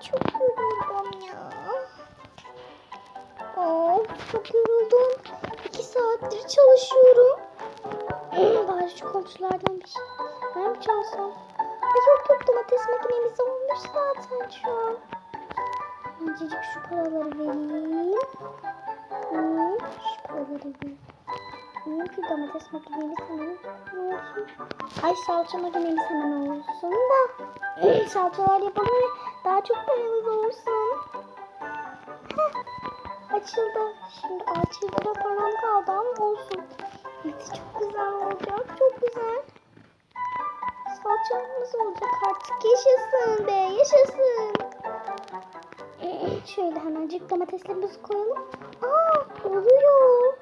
Çok yoruldum ya. Of çok yoruldum. İki saattir çalışıyorum. Bari şu komşulardan bir şey. Ben mi çalsam? Yok yok domates makinemiz olmuş zaten şu an. İncecik şu paraları vereyim. Hı, şu paraları vereyim. Niye ki domates makinemiz hemen olsun. Ay salça makinemiz hemen olsun da. Salçalar yapalım ve daha çok paramız olsun. Heh, açıldı. Şimdi açıldı param kaldı ama olsun. Evet çok güzel olacak. Çok güzel. Salçamız olacak artık. Yaşasın be yaşasın. Ee, Şöyle hemencik domateslerimizi koyalım. Aa oluyor.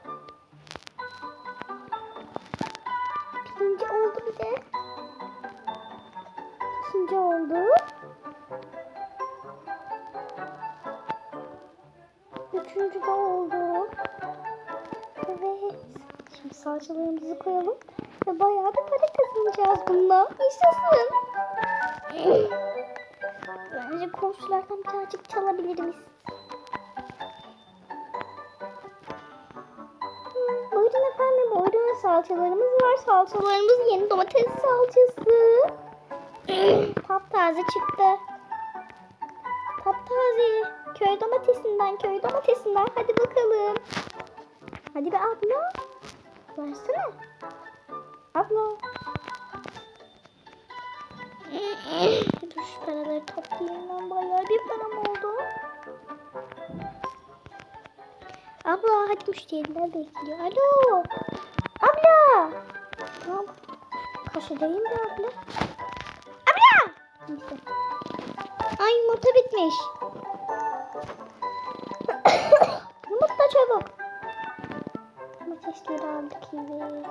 Birinci oldu bir de. İkinci oldu. Üçüncü de oldu. Evet. Şimdi salçalarımızı koyalım. Ve bayağı bir para kazanacağız bununla. Yaşasın. Bence komşulardan birazcık çalabiliriz. Buyurun efendim, buyurun salçalarımız var. Salçalarımız yeni domates salçası. Taptaze çıktı. Taptaze. Köy domatesinden, köy domatesinden. Hadi bakalım. Hadi be abla. Versene. Abla. Dur şu paraları toplayayım ben bayağı bir param oldu. Abla hadi müşteriler bekliyor. Alo. Abla. Tamam. Kaşıdayım da abla. Abla. Neyse. Ay yumurta bitmiş. Yumurta çabuk. Domatesleri aldık evet.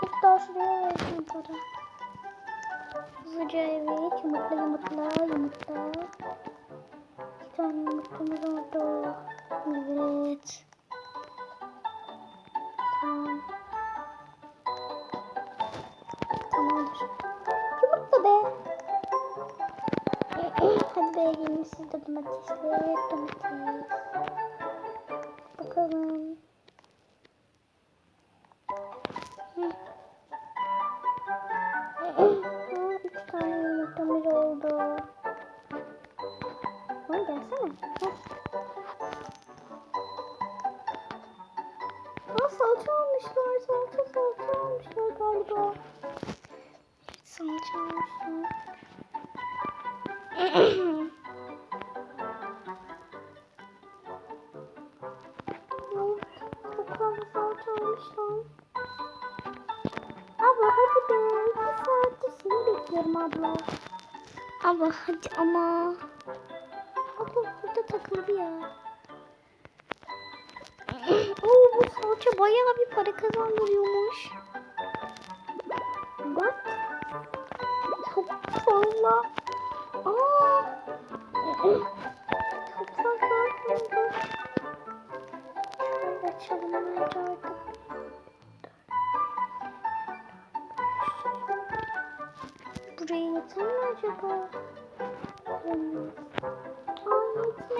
Hatta şuraya verdim para. Hızlıca evet yumurta yumurta yumurta. İki tane yumurtamız oldu. Evet. Tamam. Tamamdır. De domatesler domates. Bakalım. Üç tane yumurtamız oldu. Lan gelsene. Aa, salça almışlar. Salça salça almışlar galiba. Salça almışlar. Almışlar. Abla hadi be. Bir saattir seni bekliyorum abla. Abla hadi ama. Abla burada takıldı ya. Oo bu salça bayağı bir para kazandırıyormuş. Bak. Çok fazla. Aa.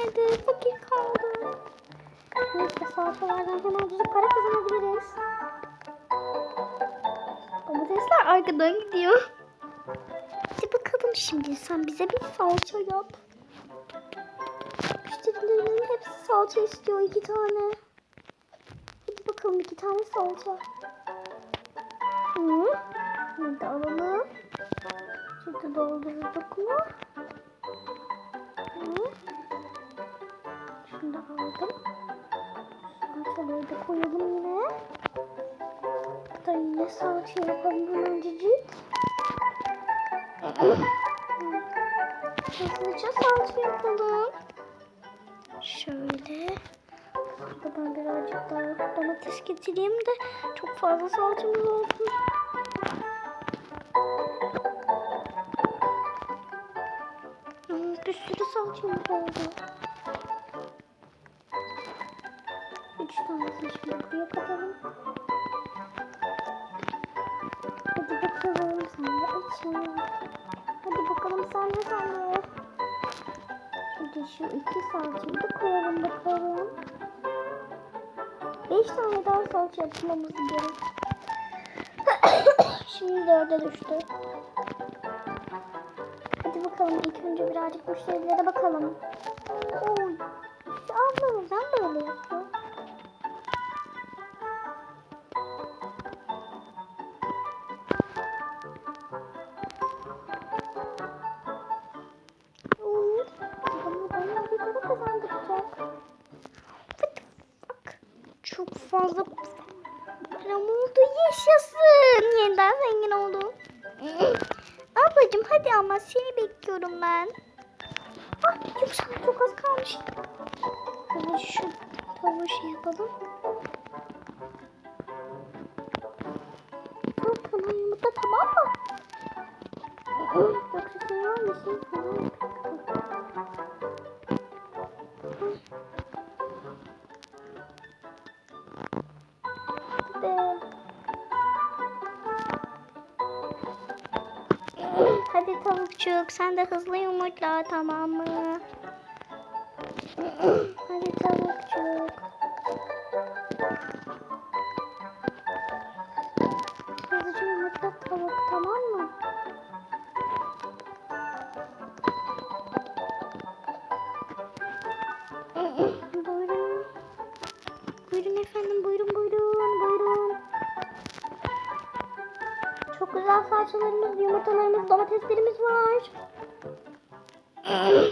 Yetmedi. Fakir kaldı. Neyse salçalardan hemen düzü para kazanabiliriz. Domatesler arkadan gidiyor. Hadi bakalım şimdi sen bize bir salça yap. Müşterilerin hepsi salça istiyor iki tane. Hadi bakalım iki tane salça. Hı? Hadi alalım. Şimdi doldurduk mu? Aldım. Salçaları da koyalım yine. Da yine salça yapalım hemencecik. Hızlıca salça yapalım. Şöyle. Buradan birazcık daha domates getireyim de çok fazla salçamız olsun. Bir sürü salçamız oldu. Tanesini şimdi buraya. Hadi bakalım sen de açın. Hadi bakalım sen de sen de. geçiyor. İki salçayı da koyalım bakalım. Beş tane daha salça yapmamız gerek. Şimdi dörde düştü. Hadi bakalım ilk önce birazcık müşterilere bakalım. Oy. Şu abla neden böyle yapıyor? Fazla param oldu. Yaşasın. Yeniden zengin oldum. Ablacığım hadi ama seni bekliyorum ben. Ah yok sana çok az kalmış. Hemen şu tavuğu şey yapalım. Tavukçuk sen de hızlı yumurtla tamam mı? Hadi Güzel salçalarımız, yumurtalarımız, domateslerimiz var.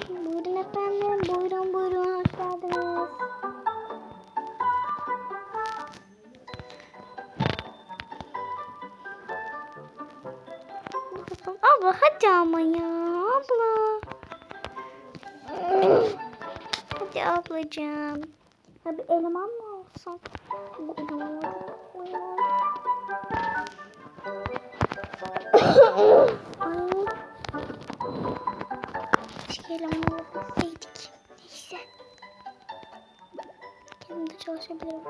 buyurun efendim, buyurun buyurun, hoş geldiniz. Abla hadi ama ya, abla. hadi ablacığım. Tabii eleman mı olsun? Keşke eleman olabilseydik. Neyse. Kendim de çalışabilirim.